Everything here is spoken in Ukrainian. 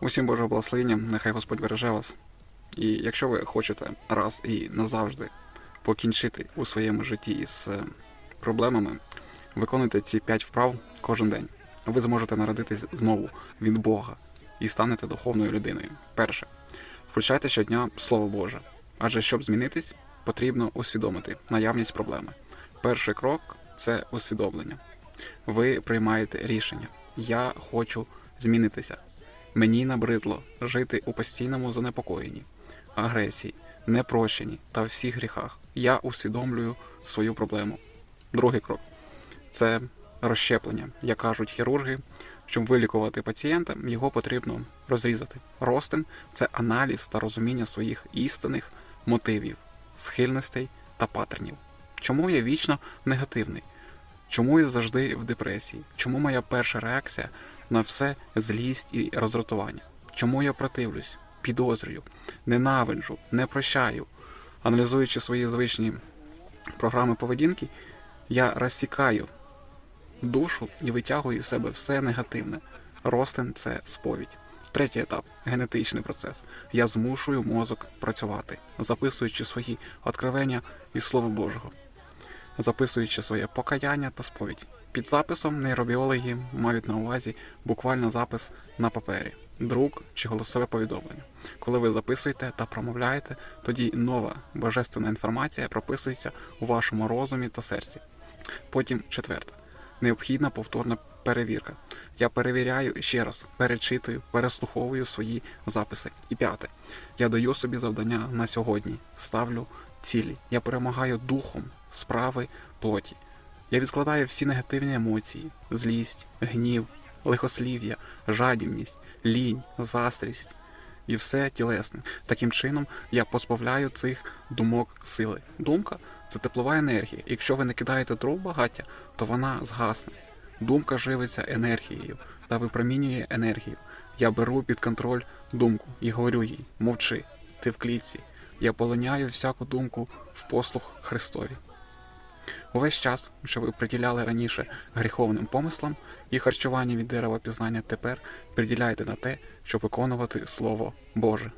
Усім Божого благословення, нехай Господь береже вас. І якщо ви хочете раз і назавжди покінчити у своєму житті із е, проблемами, виконуйте ці п'ять вправ кожен день. Ви зможете народитись знову від Бога і станете духовною людиною. Перше, включайте щодня Слово Боже, адже щоб змінитись, потрібно усвідомити наявність проблеми. Перший крок це усвідомлення. Ви приймаєте рішення. Я хочу змінитися. Мені набридло жити у постійному занепокоєнні, агресії, непрощенні та всіх гріхах. Я усвідомлюю свою проблему. Другий крок це розщеплення. Як кажуть хірурги, щоб вилікувати пацієнта, його потрібно розрізати. Ростин це аналіз та розуміння своїх істинних мотивів, схильностей та паттернів. Чому я вічно негативний? Чому я завжди в депресії? Чому моя перша реакція на все злість і роздратування? Чому я противлюсь, підозрюю, ненавиджу, не прощаю? Аналізуючи свої звичні програми поведінки, я розсікаю душу і витягую із себе все негативне. Ростин це сповідь. Третій етап генетичний процес. Я змушую мозок працювати, записуючи свої откровення із Слова Божого записуючи своє покаяння та сповідь. Під записом нейробіологи мають на увазі буквально запис на папері, друк чи голосове повідомлення. Коли ви записуєте та промовляєте, тоді нова божественна інформація прописується у вашому розумі та серці. Потім четверте. Необхідна повторна перевірка. Я перевіряю ще раз, перечитую, переслуховую свої записи. І п'яте. Я даю собі завдання на сьогодні, ставлю цілі. Я перемагаю духом справи плоті. Я відкладаю всі негативні емоції, злість, гнів, лихослів'я, жадібність, лінь, застрість і все тілесне. Таким чином я позбавляю цих думок сили. Думка це теплова енергія. Якщо ви не кидаєте дров багаття, то вона згасне. Думка живиться енергією та випромінює енергію. Я беру під контроль думку і говорю їй: мовчи, ти в клітці. Я полоняю всяку думку в послуг Христові. Увесь час, що ви приділяли раніше гріховним помислам і харчування від дерева пізнання, тепер приділяйте на те, щоб виконувати Слово Боже.